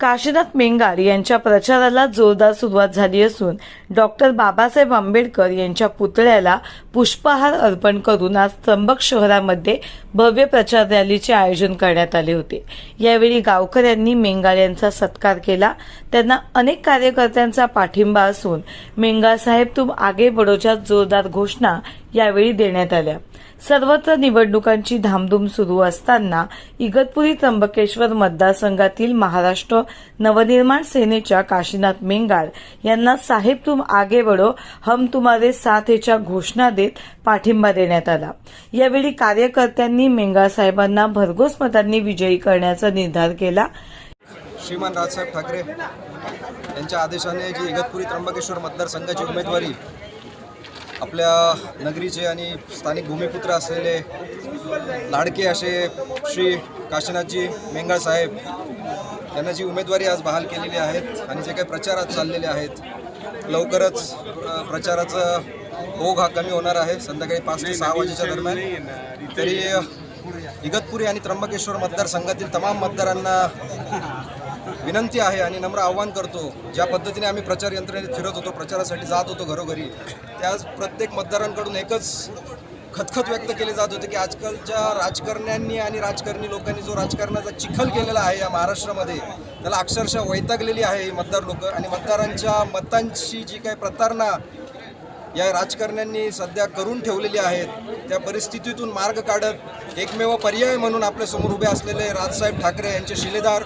काशीनाथ मेंगार यांच्या प्रचाराला जोरदार सुरुवात झाली असून डॉक्टर बाबासाहेब आंबेडकर यांच्या पुतळ्याला पुष्पहार अर्पण करून आज त्र्यंबक शहरामध्ये भव्य प्रचार रॅलीचे आयोजन करण्यात आले होते. यावेळी गावकऱ्यांनी मेंगार यांचा सत्कार केला. त्यांना अनेक कार्यकर्त्यांचा पाठिंबा असून मेंगार साहेब तुम आगे बडोच्या जोरदार घोषणा यावेळी देण्यात आल्या. सर्वत्र निवडणुकांची धामधूम सुरू असताना इगतपुरी त्र्यंबकेश्वर मतदारसंघातील महाराष्ट्र नवनिर्माण सेनेच्या काशीनाथ मेंगाळ यांना साहेब तुम आगे बडो हम तुम्हारे साथेच्या घोषणा देत पाठिंबा देण्यात आला. यावेळी कार्यकर्त्यांनी मेंगाळ साहेबांना भरघोस मतांनी विजयी करण्याचा निर्धार केला. श्रीमान राजसाहेब ठाकरे यांच्या आदेशाने जी इगतपुरी त्र्यंबकेश्वर मतदारसंघाची उमेदवारी आपल्या नगरीचे आणि स्थानिक भूमिपुत्र असलेले लाडके असे श्री काशीनाथजी मेंगाळ साहेब यांना जी उमेदवारी आज बहाल केलेली आहेत आणि जे काही प्रचारात चाललेले आहेत लवकरच प्रचाराचा ओघ हा कमी होणार आहे. संध्याकाळी पाच ते सहा वाजेच्या दरम्यान. तरी इगतपुरी आणि त्र्यंबकेश्वर मतदारसंघातील तमाम मतदारांना विनंती आहे आणि नम्र आव्हान करतो ज्या पद्धतीने आम्ही प्रचार यंत्रणेत फिरत होतो प्रचारासाठी जात होतो घरोघरी त्याच प्रत्येक मतदारांकडून एकच खतखत व्यक्त केले जात होते की आजकालच्या राजकारण्यांनी आणि राजकारणी लोकांनी जो राजकारणाचा चिखल केलेला आहे या महाराष्ट्रामध्ये त्याला अक्षरशः वैतागलेली आहे मतदार लोक आणि मतदारांच्या मतांची जी काही प्रतारणा या राजकारण्यांनी सध्या करून ठेवलेली आहेत त्या परिस्थितीतून मार्ग काढत एकमेव पर्याय म्हणून आपल्यासमोर उभे असलेले राजसाहेब ठाकरे यांचे शिलेदार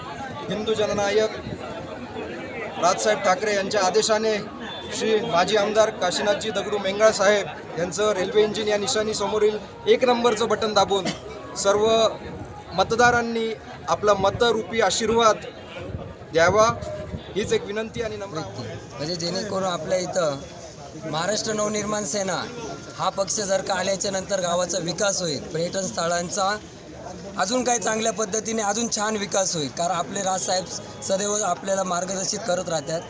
हिंदू जननायक राजसाहेब ठाकरे यांच्या आदेशाने श्री माजी आमदार काशीनाथजी दगडू मेंगाळ साहेब यांचं रेल्वे इंजिन या निशाणीसमोरील एक नंबरचं बटन दाबून सर्व मतदारांनी आपला मतरूपी आशीर्वाद द्यावा हीच एक विनंती आणि नम्र म्हणजे जेणेकरून आपल्या इथं महाराष्ट्र नवनिर्माण सेना हा पक्ष जर का आल्याच्यानंतर गावाचा विकास होईल पर्यटन स्थळांचा अजून काही चांगल्या पद्धतीने अजून छान विकास होईल. कारण आपले राजसाहेब सदैव आपल्याला मार्गदर्शित करत राहतात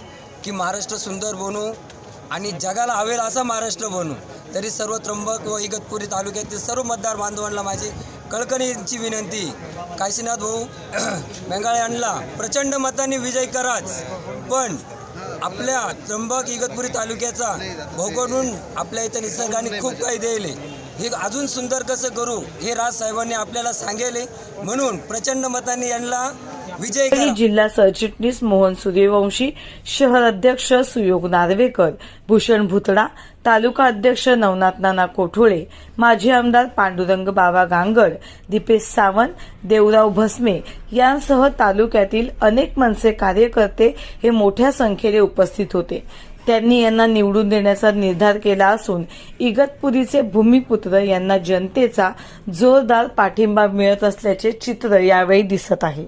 की महाराष्ट्र सुंदर बनू आणि जगाला हवेल असा महाराष्ट्र बनवू तरी सर्व त्र्यंबक व इगतपुरी तालुक्यातील सर्व मतदार बांधवांना माझी कळकणींची विनंती. काशीनाथ भाऊ मेंगाळे यांना प्रचंड मताने विजय कराच. पण आपल्या त्र्यंबक इगतपुरी तालुक्याचा भोगवून आपल्या इथं निसर्गाने खूप काही दिले हे अजून सुंदर कसं करू हे राजसाहेबांनी आपल्याला सांगेले. म्हणून प्रचंड मताने यांना विजय जिल्हा सरचिटणीस मोहन सूर्यवंशी शहर अध्यक्ष सुयोग नार्वेकर भूषण भुतडा तालुका अध्यक्ष नवनाथ नाना कोठोळे माजी आमदार पांडुरंग बाबा गांगड दीपेश सावंत देवराव भस्मे यांसह तालुक्यातील अनेक मनसे कार्यकर्ते हे मोठ्या संख्येने उपस्थित होते. त्यांनी यांना निवडून देण्याचा निर्धार केला असून इगतपुरीचे भूमिपुत्र यांना जनतेचा जोरदार पाठिंबा मिळत असल्याचे चित्र यावेळी दिसत आहे.